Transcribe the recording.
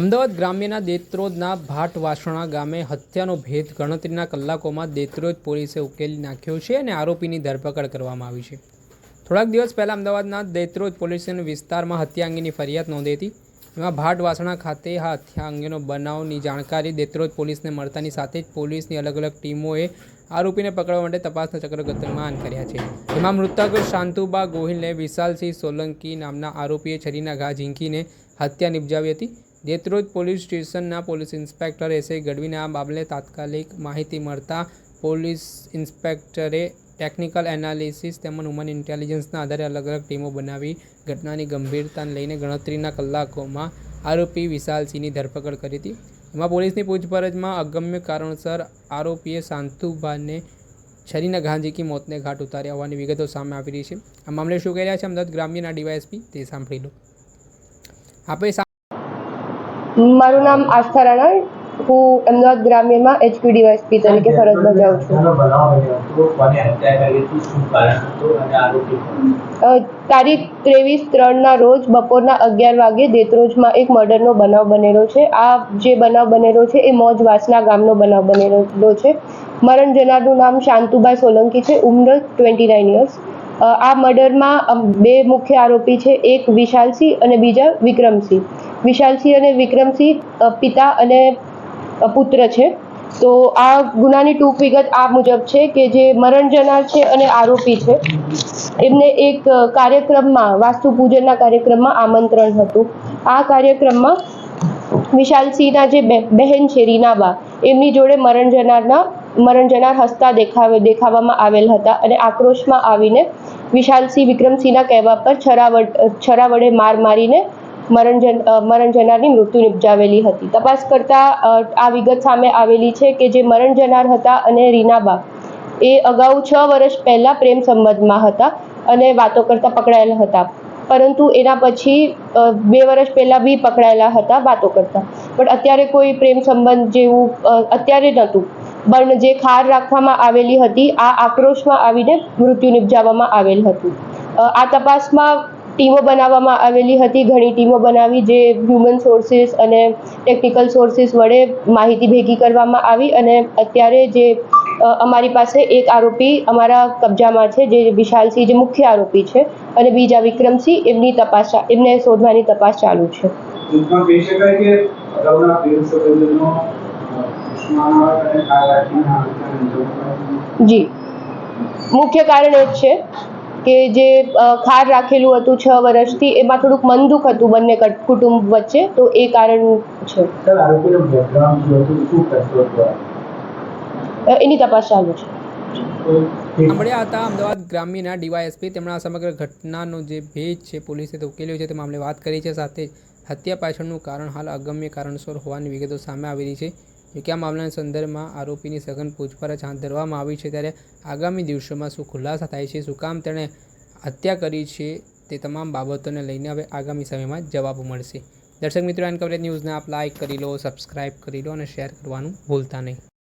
અમદાવાદ ગ્રામ્યના દેત્રોદના ભાટવાસણા ગામે હત્યાનો ભેદ ગણતરીના કલાકોમાં દેત્રોદ પોલીસે ઉકેલી નાખ્યો છે અને આરોપીની ધરપકડ કરવામાં આવી છે. થોડાક દિવસ પહેલાં અમદાવાદના દેત્રોદ પોલીસ વિસ્તારમાં હત્યા અંગેની ફરિયાદ નોંધી હતી. એમાં ભાટવાસણા ખાતે આ હત્યા અંગેનો બનાવની જાણકારી દેત્રોદ પોલીસને મળતાની સાથે જ પોલીસની અલગ અલગ ટીમોએ આરોપીને પકડવા માટે તપાસના ચક્ર ગતિમાન કર્યા છે. એમાં મૃતક શાંતુબા ગોહિલને વિશાલસિંહ સોલંકી નામના આરોપીએ છરીના ઘા ઝીંકીને હત્યા નિપજાવી હતી. દેત્રોજ પોલીસ સ્ટેશનના પોલીસ ઇન્સ્પેક્ટર એસએ ગઢવીને આ મામલે તાત્કાલિક માહિતી મળતા પોલીસ ઇન્સ્પેક્ટરે ટેકનિકલ એનાલિસિસ તેમજ હ્યુમન ઇન્ટેલિજન્સના આધારે અલગ અલગ ટીમો બનાવી ઘટનાની ગંભીરતાને લઈને ગણતરીના કલાકોમાં આરોપી વિશાલસિંહની ધરપકડ કરી હતી. એમાં પોલીસની પૂછપરછમાં અગમ્ય કારણસર આરોપીએ શાંતુભાને છરીના ગાંધીકી મોતને ઘાટ ઉતાર્યા હોવાની વિગતો સામે આવી રહી છે. આ મામલે શું કહી રહ્યા છે? અમદાવાદ ગ્રામ્યના ડીવાયએસપી તે સાંભળી લો. આપણે મારું નામ આસ્થા રાણા. હું અમદાવાદ ગ્રામ્યમાં એચપી ડીવાયસપી તરીકે ફરજ બજાવું છું. તારીખ ત્રેવીસ ત્રણના રોજ બપોરના અગિયાર વાગે દેતરોજમાં એક મર્ડરનો બનાવ બનેલો છે. આ જે બનાવ બનેલો છે એ મોજ વાસના ગામનો બનાવ બનેલો છે. મરણ જનારનું નામ શાંતુભાઈ સોલંકી છે. ઉંમર ટ્વેન્ટી નાઇન યર્સ આ મર્ડરમાં બે મુખ્ય આરોપી છે. એક વિશાલસિંહ અને બીજા વિક્રમસિંહ. વિશાલસિંહ અને વિક્રમસિંહ પિતા અને પુત્ર છે. તો આ ગુનાની ટૂંક વિગત આ મુજબ છે કે જે મરણ જનાર છે અને આરોપી છે, એમને એક કાર્યક્રમમાં, વાસ્તુ પૂજનના કાર્યક્રમમાં આમંત્રણ હતું. આ કાર્યક્રમમાં વિશાલસિંહના જે બહેન છે, રીનાબા, એમની જોડે મરણ જનારના, મરણ જનાર હસતા દેખાવે, દેખાવામાં આવેલ હતા અને આક્રોશમાં આવીને વિશાલસિંહ વિક્રમસિંહના કહેવા પર છરા વડે માર મારીને મરણ મરણ જનારની મૃત્યુ નિપજાવેલી હતી. તપાસ કરતા આ વિગત સામે આવેલી છે કે જે મરણ જનાર હતા અને રીનાબા, એ અગાઉ છ વર્ષ પહેલાં પ્રેમ સંબંધમાં હતા અને વાતો કરતા પકડાયેલા હતા. પરંતુ એના પછી બે વર્ષ પહેલાં બી પકડાયેલા હતા વાતો કરતા. પણ અત્યારે કોઈ પ્રેમ સંબંધ જેવું અત્યારે નહોતું. પણ જે ખાર રાખવામાં આવેલી હતી, આ આક્રોશમાં આવીને મૃત્યુ નિપજાવવામાં આવેલ હતું. આ તપાસમાં ટીમો બનાવવામાં આવેલી હતી, ઘણી ટીમો બનાવી જે હ્યુમન સોર્સિસ અને ટેકનિકલ સોર્સિસ વડે માહિતી ભેગી કરવામાં આવી અને અત્યારે જે અમારી પાસે એક આરોપી અમારા કબજામાં છે, જે વિશાલસિંહ જે મુખ્ય આરોપી છે અને બીજા વિક્રમસિંહ, એમની તપાસ એમને શોધવાની તપાસ ચાલુ છે. જી. મુખ્ય કારણ એ જ છે કે જે ખાર રાખેલું હતું છ વર્ષથી એમાં થોડુંક મન દુઃખ હતું બંને કુટુંબ વચ્ચે તો એ કારણ છે. એની તપાસ ચાલુ છે. સાંભળ્યા હતા અમદાવાદ ગ્રામ્યના ડીવાયએસપી. તેમણે આ સમગ્ર ઘટનાનો જે ભેદ છે પોલીસે તો ઉકેલ્યો છે તે મામલે વાત કરી છે. સાથે હત્યા પાછળનું કારણ હાલ અગમ્ય કારણસર હોવાની વિગતો સામે આવી રહી છે. જોકે આ મામલાના સંદર્ભમાં આરોપીની સઘન પૂછપરછ હાથ ધરવામાં આવી છે ત્યારે આગામી દિવસોમાં શું ખુલાસા થાય છે, શું કામ તેણે હત્યા કરી છે તે તમામ બાબતોને લઈને હવે આગામી સમયમાં જવાબ મળશે. દર્શક મિત્રો, એન કવરેજ ન્યૂઝને આપ લાઇક કરી લો સબસ્ક્રાઇબ કરી લો અને શેર કરવાનું ભૂલતા નહીં.